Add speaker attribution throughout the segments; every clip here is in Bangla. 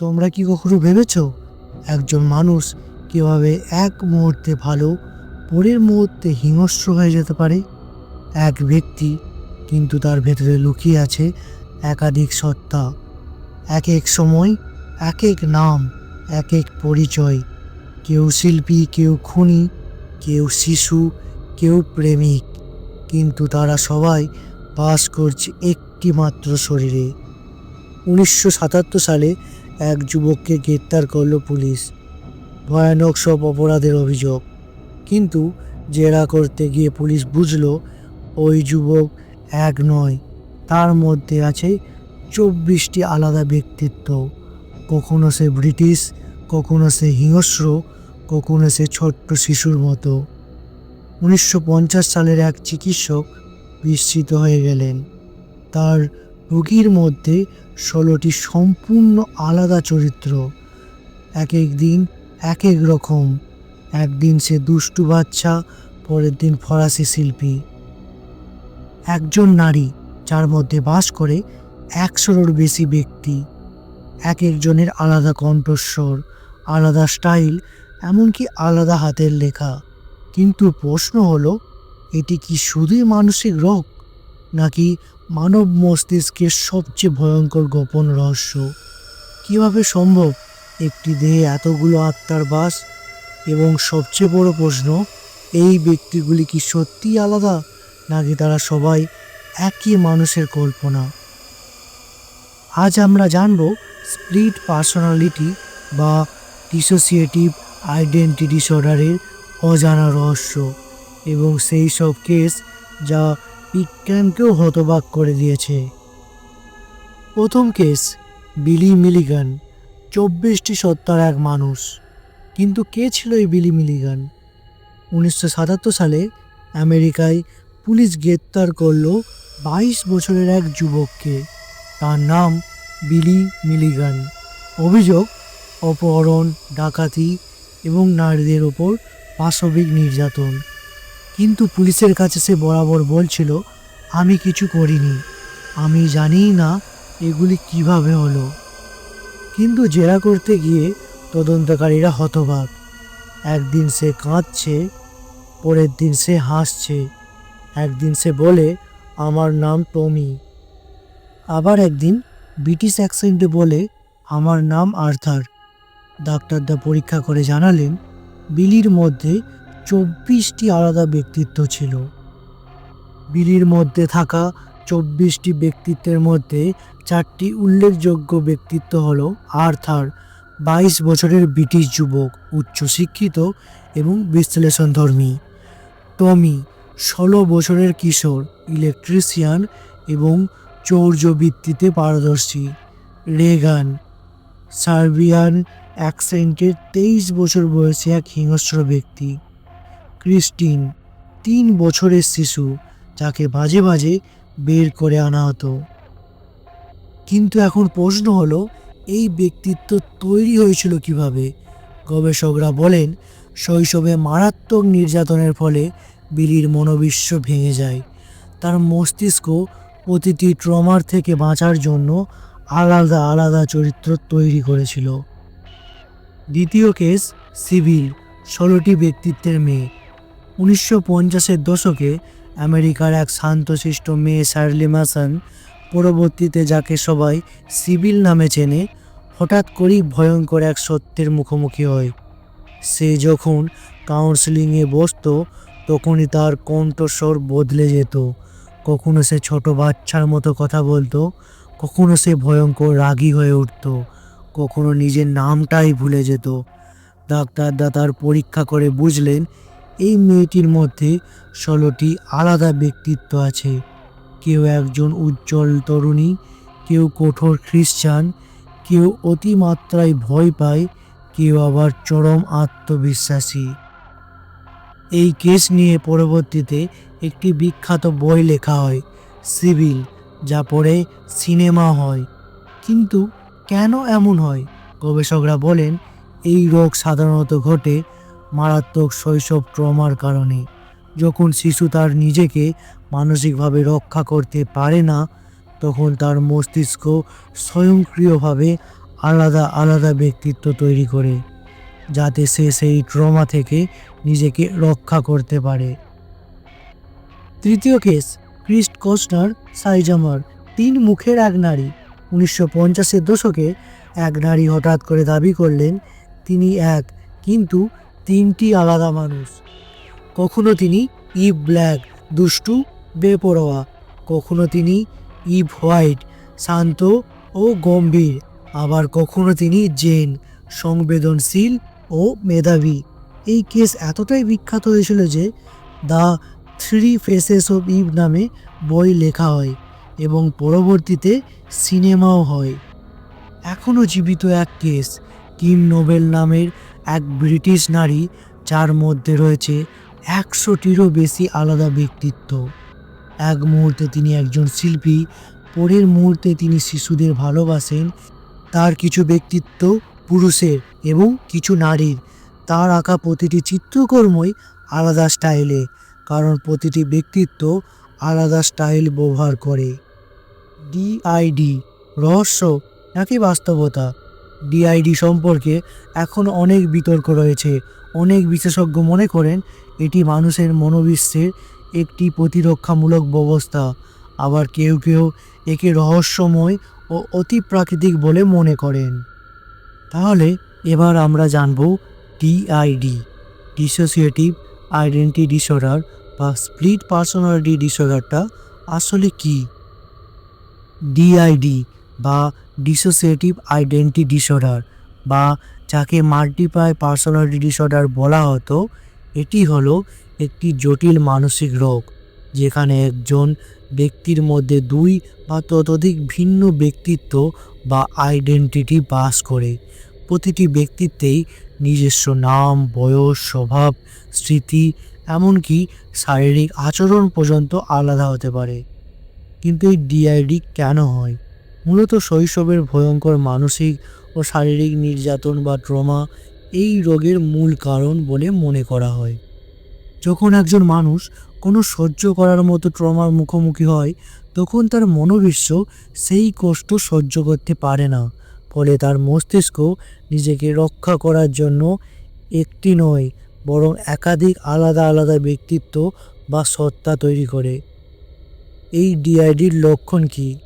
Speaker 1: তোমরা কি কখনো ভেবেছ? একজন মানুষ কীভাবে এক মুহূর্তে ভালো, পরের মুহূর্তে হিংস্র হয়ে যেতে পারে? এক ব্যক্তি কিন্তু তার ভেতরে লুকিয়ে আছে একাধিক সত্তা এক এক সময় এক এক নাম এক এক পরিচয়। কেউ শিল্পী, কেউ খুনি, কেউ শিশু, কেউ প্রেমিক, কিন্তু তারা সবাই বাস করছে একটি মাত্র শরীরে। উনিশশো সাতাত্তর সালে এক যুবককে গ্রেপ্তার করল পুলিশ। ভয়ানক সব অপরাধের অভিযোগ। কিন্তু জেরা করতে গিয়ে পুলিশ বুঝল, ওই যুবক এক নয়, তার মধ্যে আছে চব্বিশটি আলাদা ব্যক্তিত্ব। কখনো সে ব্রিটিশ, কখনো সে হিংস্র, কখনো সে ছোট্ট শিশুর মতো। উনিশশো পঞ্চাশ সালের এক চিকিৎসক বিস্মিত হয়ে গেলেন। তার রোগীর মধ্যে ষোলোটি সম্পূর্ণ আলাদা চরিত্র। এক এক দিন, এক এক রকম। একদিন সে দুষ্টু বাচ্চা, পরের দিন ফরাসি শিল্পী। একজন নারী, যার মধ্যে বাস করে একশোরও বেশি ব্যক্তি। এক একজনের আলাদা কণ্ঠস্বর, আলাদা স্টাইল, এমনকি আলাদা হাতের লেখা। কিন্তু প্রশ্ন হলো, এটি কি শুধুই মানসিক রোগ, নাকি মানব মস্তিষ্কের সবচেয়ে ভয়ঙ্কর গোপন রহস্য। কীভাবে সম্ভব? একটি দেহে এতগুলো আত্মার বাস? এবং সবচেয়ে বড় প্রশ্ন, এই ব্যক্তিগুলি কি সত্যিই আলাদা? নাকি তারা সবাই একই মানুষের কল্পনা? আজ আমরা জানব স্প্লিট পার্সোনালিটি বা ডিসোসিয়েটিভ আইডেন্টি ডিসঅর্ডারের অজানা রহস্য। এবং সেই সব কেস যা বিজ্ঞানকেও হতবাক করে দিয়েছে। প্রথম কেস, বিলি মিলিগান, চব্বিশটি সত্তার এক মানুষ। কিন্তু কে ছিল এই বিলি মিলিগান? উনিশশো সাতাত্তর সালে আমেরিকায় পুলিশ গ্রেপ্তার করল বাইশ বছরের এক যুবককে। তার নাম বিলি মিলিগান। অভিযোগ, অপহরণ, ডাকাতি এবং নারীদের ওপর পাশবিক নির্যাতন। কিন্তু পুলিশের কাছে সে বরাবর বলছিল, আমি কিছু করিনি। আমি জানিই না এগুলি কীভাবে হলো। কিন্তু জেরা করতে গিয়ে তদন্তকারীরা হতবাক। একদিন সে কাঁদছে, পরের দিন সে হাসছে। একদিন সে বলে, আমার নাম টমি। আবার একদিন ব্রিটিশ অ্যাকসেন্টে বলে, আমার নাম আর্থার। ডাক্তারদা পরীক্ষা করে জানালেন, বিলির মধ্যে চব্বিশটি আলাদা ব্যক্তিত্ব ছিল। বিলির মধ্যে থাকা চব্বিশটি ব্যক্তিত্বের মধ্যে চারটি উল্লেখযোগ্য ব্যক্তিত্ব হল আর্থার, বাইশ বছরের ব্রিটিশ যুবক উচ্চশিক্ষিত এবং বিশ্লেষণধর্মী, টমি, ষোলো বছরের কিশোর, ইলেকট্রিশিয়ান এবং চৌর্যবৃত্তিতে পারদর্শী, রেগান, সার্বিয়ান অ্যাকসেন্টের তেইশ বছর বয়সী এক হিংস্র ব্যক্তি। ক্রিস্টিন, তিন বছরের শিশু যাকে বাজে বাজে বের করে আনা হতো। কিন্তু এখন প্রশ্ন হলো, এই ব্যক্তিত্ব তৈরি হয়েছিল কীভাবে? গবেষকরা বলেন, শৈশবে মারাত্মক নির্যাতনের ফলে বিলির মনোবিশ্ব ভেঙে যায়। তার মস্তিষ্ক প্রতিটি ট্রমার থেকে বাঁচার জন্য আলাদা আলাদা চরিত্র তৈরি করেছিল। দ্বিতীয় কেস, সিভিল, ষোলোটি ব্যক্তিত্বের মেয়ে। উনিশশো পঞ্চাশের দশকে আমেরিকার এক শান্তশিষ্ট মেয়ে শার্লি ম্যাসন পরবর্তীতে যাকে সবাই সিভিল নামে চেনে, হঠাৎ করেই ভয়ঙ্কর এক সত্যের মুখোমুখি হয়। সে যখন কাউন্সেলিংয়ে বসতো, তখনই তার কণ্ঠস্বর বদলে যেত। কখনো সে ছোট বাচ্চার মতো কথা বলতো, কখনো সে ভয়ঙ্কর রাগী হয়ে উঠত, কখনো নিজের নামটাই ভুলে যেত। ডাক্তারদা তার পরীক্ষা করে বুঝলেন এই মেয়েটির মধ্যে ষোলোটি আলাদা ব্যক্তিত্ব আছে। কেউ একজন উজ্জ্বল তরুণী, কেউ কঠোর খ্রিস্টান, কেউ অতিমাত্রায় ভয় পায়, কেউ আবার চরম আত্মবিশ্বাসী। এই কেস নিয়ে পরবর্তীতে একটি বিখ্যাত বই লেখা হয়, সিভিল, যা পরে সিনেমা হয়। কিন্তু কেন এমন হয়? গবেষকরা বলেন, এই রোগ সাধারণত ঘটে মারাত্মক শৈশব ট্রমার কারণে। যখন শিশু তার নিজেকে মানসিকভাবে রক্ষা করতে পারে না, তখন তার মস্তিষ্ক স্বয়ংক্রিয়ভাবে আলাদা আলাদা ব্যক্তিত্ব তৈরি করে, যাতে সে সেই ট্রমা থেকে নিজেকে রক্ষা করতে পারে। তৃতীয় কেস, ক্রিস্ট কস্টনার সাইজামার তিন মুখের এক নারী। উনিশশো পঞ্চাশের দশকে এক নারী হঠাৎ করে দাবি করলেন, তিনি এক, কিন্তু তিনটি আলাদা মানুষ। কখনো তিনি ইভ ব্ল্যাক, দুষ্টু, বেপরোয়া। কখনো তিনি ইভ হোয়াইট, শান্ত ও গম্ভীর। আবার কখনো তিনি জেন, সংবেদনশীল ও মেধাবী। এই কেস এতটাই বিখ্যাত হয়েছিল যে, the three faces of Eve নামে বই লেখা হয় এবং পরবর্তীতে সিনেমাও হয়। এখনও জীবিত এক কেস, কিম নোবেল নামের এক ব্রিটিশ নারী যার মধ্যে রয়েছে একশোটিরও বেশি আলাদা ব্যক্তিত্ব। এক মুহূর্তে তিনি একজন শিল্পী, পরের মুহূর্তে তিনি শিশুদের ভালোবাসেন। তার কিছু ব্যক্তিত্ব পুরুষের এবং কিছু নারীর। তার আঁকা প্রতিটি চিত্রকর্মই আলাদা স্টাইলে, কারণ প্রতিটি ব্যক্তিত্ব আলাদা স্টাইল ব্যবহার করে। ডিআইডি, রহস্য নাকি বাস্তবতা? ডিআইডি সম্পর্কে এখন অনেক বিতর্ক রয়েছে। অনেক বিশেষজ্ঞ মনে করেন, এটি মানুষের মনোবিশ্বের একটি প্রতিরক্ষামূলক ব্যবস্থা। আবার কেউ কেউ একে রহস্যময় ও অতি প্রাকৃতিক বলে মনে করেন। তাহলে এবার আমরা জানব ডিআইডি ডিসোসিয়েটিভ আইডেন্টি ডিসঅর্ডার বা স্প্লিট পার্সোনালিটি ডিসঅর্ডারটা আসলে কি? ডিআইডি বা ডিসোসিয়েটিভ আইডেন্টি ডিসঅর্ডার বা যাকে মাল্টিপ্লাই পার্সোনালিটি ডিসঅর্ডার বলা হতো, এটি হলো একটি জটিল মানসিক রোগ, যেখানে একজন ব্যক্তির মধ্যে দুই বা ততোধিক ভিন্ন ব্যক্তিত্ব বা আইডেন্টিটি বাস করে। প্রতিটি ব্যক্তিত্বেই নিজস্ব নাম, বয়স, স্বভাব, স্মৃতি, এমনকি শারীরিক আচরণ পর্যন্ত আলাদা হতে পারে। কিন্তু এই ডিআইডি কেন হয়? মূলত শৈশবের ভয়ঙ্কর মানসিক ও শারীরিক নির্যাতন বা ট্রমা এই রোগের মূল কারণ বলে মনে করা হয়। যখন একজন মানুষ কোনো সহ্য করার মতো ট্রমার মুখোমুখি হয়, তখন তার মনোবিশ্ব সেই কষ্ট সহ্য করতে পারে না। ফলে তার মস্তিষ্ক নিজেকে রক্ষা করার জন্য একটি নয়, বরং একাধিক আলাদা আলাদা ব্যক্তিত্ব বা সত্তা তৈরি করে। এই ডিআইডির লক্ষণ কি?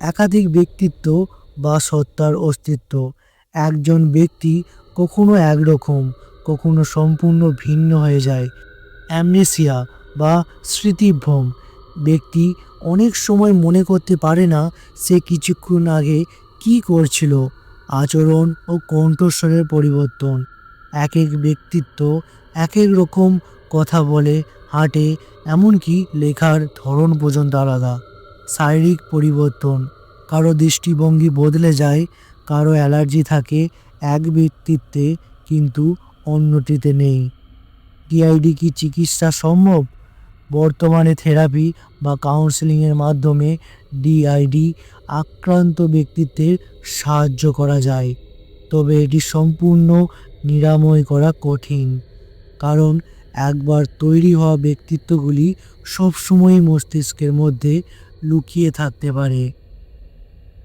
Speaker 1: একাধিক ব্যক্তিত্ব বা সত্তার অস্তিত্ব। একজন ব্যক্তি কখনো একরকম, কখনো সম্পূর্ণ ভিন্ন হয়ে যায়। অ্যামনেসিয়া বা স্মৃতিভ্রম। ব্যক্তি অনেক সময় মনে করতে পারে না সে কিছুক্ষণ আগে কি করছিল, আচরণ ও কণ্ঠস্বরের পরিবর্তন। এক এক ব্যক্তিত্ব এক এক রকম কথা বলে, হাঁটে, এমনকি লেখার ধরন পর্যন্ত আলাদা। শারীরিক পরিবর্তন, কারও দৃষ্টিভঙ্গি বদলে যায়, কারও অ্যালার্জি থাকে এক ব্যক্তিত্বে কিন্তু অন্যটিতে নেই। ডিআইডি কি চিকিৎসা সম্ভব? বর্তমানে থেরাপি বা কাউন্সেলিংয়ের মাধ্যমে ডিআইডি আক্রান্ত ব্যক্তিত্বের সাহায্য করা যায়, তবে এটি সম্পূর্ণ নিরাময় করা কঠিন, কারণ একবার তৈরি হওয়া ব্যক্তিত্বগুলি সবসময়ই মস্তিষ্কের মধ্যে লুকিয়ে থাকতে পারে।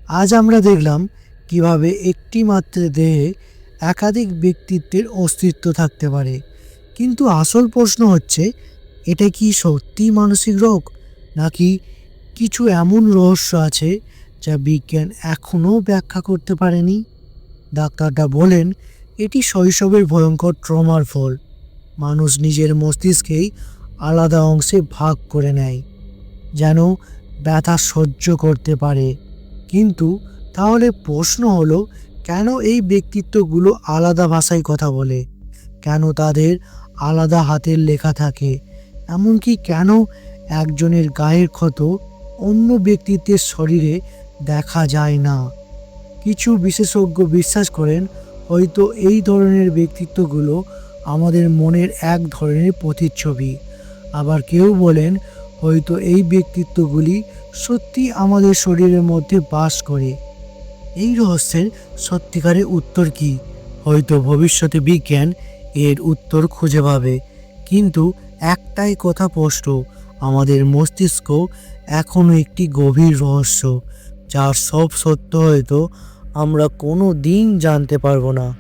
Speaker 1: আজ আমরা দেখলাম কীভাবে একটি মাত্র দেহে একাধিক ব্যক্তিত্বের অস্তিত্ব থাকতে পারে। কিন্তু আসল প্রশ্ন হচ্ছে, এটা কি সত্যিই মানসিক রোগ? নাকি কিছু এমন রহস্য আছে যা বিজ্ঞান এখনও ব্যাখ্যা করতে পারেনি? ডাক্তারটা বলেন, এটি শৈশবের ভয়ঙ্কর ট্রমার ফল। মানুষ নিজের মস্তিষ্কেই আলাদা অংশে ভাগ করে নেয়, যেন ব্যথা সহ্য করতে পারে। কিন্তু তাহলে প্রশ্ন হলো, কেন এই ব্যক্তিত্বগুলো আলাদা ভাষায় কথা বলে? কেন তাদের আলাদা হাতের লেখা থাকে? এমনকি কেন একজনের গায়ের ক্ষত অন্য ব্যক্তিত্বের শরীরে দেখা যায় না? কিছু বিশেষজ্ঞ বিশ্বাস করেন, হয়তো এই ধরনের ব্যক্তিত্বগুলো আমাদের মনের এক ধরনের প্রতিচ্ছবি। আবার কেউ বলেন হয়তো এই ব্যক্তিত্বগুলি সত্যি আমাদের শরীরের মধ্যে বাস করে। এই রহস্যের সত্যিকারের উত্তর কি? হয়তো ভবিষ্যতে বিজ্ঞান এর উত্তর খুঁজে পাবে। কিন্তু একটাই কথা স্পষ্ট, আমাদের মস্তিষ্ক এখনও একটি গভীর রহস্য, যার সব সত্য হয়তো আমরা কোনো দিন জানতে পারব না।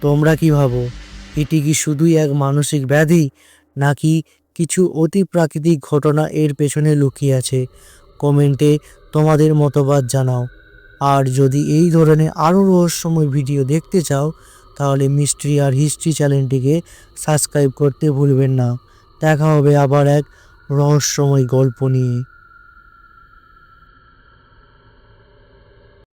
Speaker 1: তোমরা কি ভাবো, এটি কি শুধুই এক মানসিক ব্যাধি, নাকি কিছু অতি প্রাকৃতিক ঘটনা এর পেছনে লুকিয়ে আছে। কমেন্টে তোমাদের মতবাদ জানাও। আর যদি এই ধরনের আরও রহস্যময় ভিডিও দেখতে চাও, তাহলে মিস্ট্রি আর হিস্ট্রি চ্যানেলটিকে সাবস্ক্রাইব করতে ভুলবেন না। দেখা হবে আবার এক রহস্যময় গল্প নিয়ে।